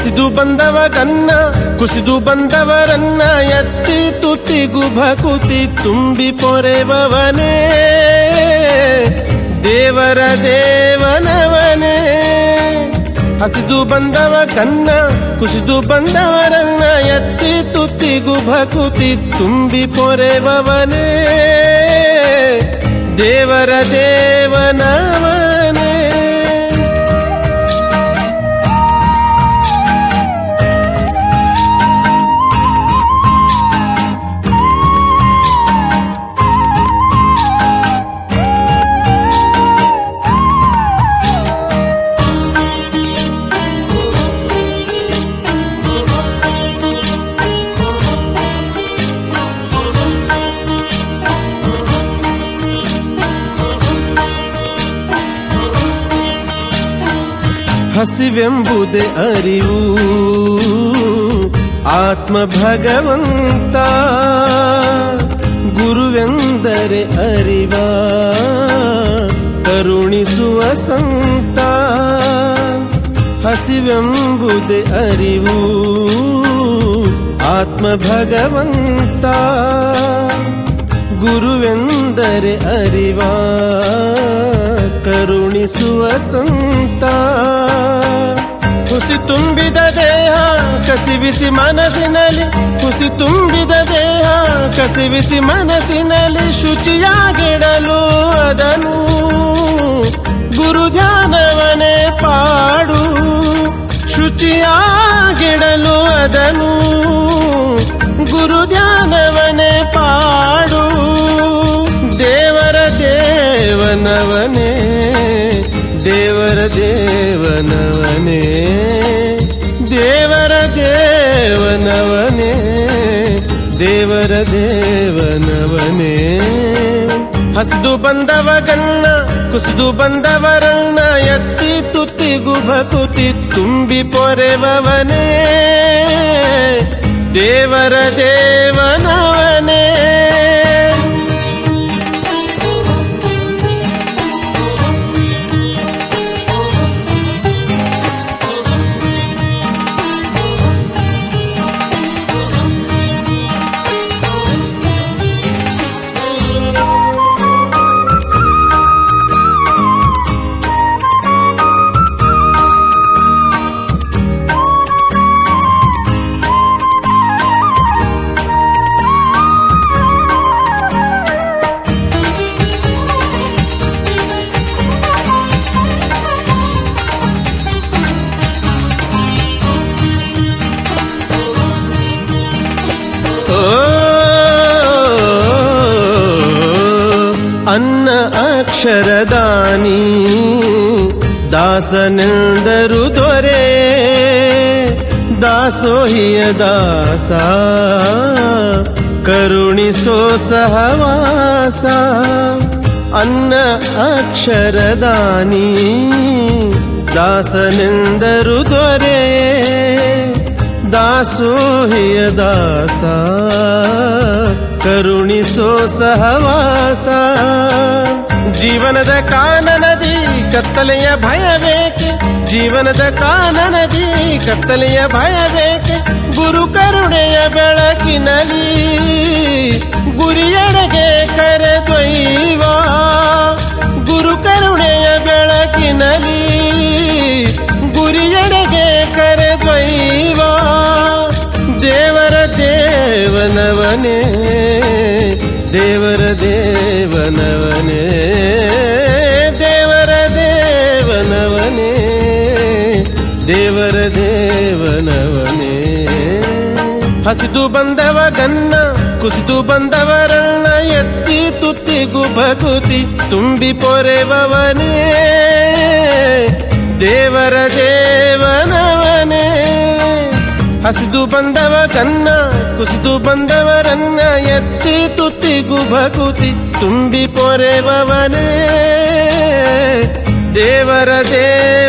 ಹಸಿದು ಬಂದವ ಕನ್ನ, ಕುಸಿದು ಬಂದವರನ್ನ ಎತ್ತಿ ತುತ್ತಿಗು ಭಕುತಿ ತುಂಬಿ ಪೊರೆವವನೇ. ದೇವರ ದೇವನವನೇ. ಹಸಿದು ಬಂದವ ಕನ್ನ, ಕುಸಿದು ಬಂದವರನ್ನ ಎತ್ತಿ ತುತ್ತಿಗು ಭಕುತಿ ತುಂಬಿ ಪೊರೆವವನೇ. ದೇವರ ದೇವನವನೇ ಹಸಿವೆಂಬುದೇ ಅರಿವು. ಆತ್ಮ ಭಗವಂತ ಗುರುವೆಂದರೆ ಅರಿವ. ಕರುಣಿಸುವ ಸಂತ ಹಸಿವೆಂಬುದೇ ಅರಿವು. ಆತ್ಮ ಭಗವಂತ ಗುರುವೆಂದರೆ ಅರಿವ. ಕರುಣಿಸುವ ಸಂತ ತುಂಬಿದ ದೇಹ, ಕಸಿವಿಸಿ ಮನಸ್ಸಿನಲ್ಲಿ ಕುಸಿ ತುಂಬಿದ ದೇಹ, ಕಸಿವಿಸಿ ಮನಸ್ಸಿನಲ್ಲಿ ಶುಚಿಯಾಗಿಡಲು ಅದನು. ಗುರು ಧ್ಯಾನವನೇ ಪಾಡು, ಶುಚಿಯಾಗಿಡಲು ಅದನು. ಗುರು ಧ್ಯಾನವನೇ ಪಾಡು, ದೇವರ ದೇವನವನೇ ದೇವರ ದೇವನವನೇ ದೇವರ ದೇವನವನೇ. ಹಸಿದು ಬಂದವ ಗಣ್ಣ ಕುಸಿದು ಬಂದವರಣ್ಣ ಎತ್ತಿ ತುತ್ತಿಗು ಭಕುತಿ ತುಂಬಿ ಪೊರೆವವನೇ. ದೇವರ ದೇವನವನೇ शरदानी दासनन्दरुद्वरे दासोयि यदासा करुणी सोऽसहासा अन्न अक्षरदानी दासनन्द रुद्वरे ದಾಸೋಹಿಯ ದಾಸ ಕರುಣಿಸೋ ಸಹವಾಸ. ಜೀವನದ ಕಾನನದಿ ಕತ್ತಲೆಯ ಭಯಬೇಕೆ ಜೀವನದ ಕಾನನದಿ ಕತ್ತಲೆಯ ಭಯಬೇಕೆ ಗುರು ಕರುಣೆಯ ಬೆಳಕಿನಲಿ ಗುರಿಯಡೆಗೆ ಕರೆದೊಯ್ವ ದೇವನವನೇ ದೇವರ ದೇವನವನೇ ದೇವರ ದೇವನವನೇ ದೇವರ ದೇವನವನೇ. ಹಸಿದು ಬಂದವ ಗನ್ನ, ಕುಸಿದು ಬಂದವರನ್ನ ಎತ್ತಿ ತುತ್ತಿಗು ಭಕುತಿ ತುಂಬಿ ಪೊರೆವವನೇ. ದೇವರ ದೇವನವನೇ ಹಸಿದು ಬಂದವ ಕನ್ನ ಕುಸಿದು ಬಂದವರನ್ನ ಎತ್ತಿ ತುತ್ತಿಗು ಭಕುತಿ ತುಂಬಿ ಪೊರೆವವನೇ. ದೇವರ ದೇವ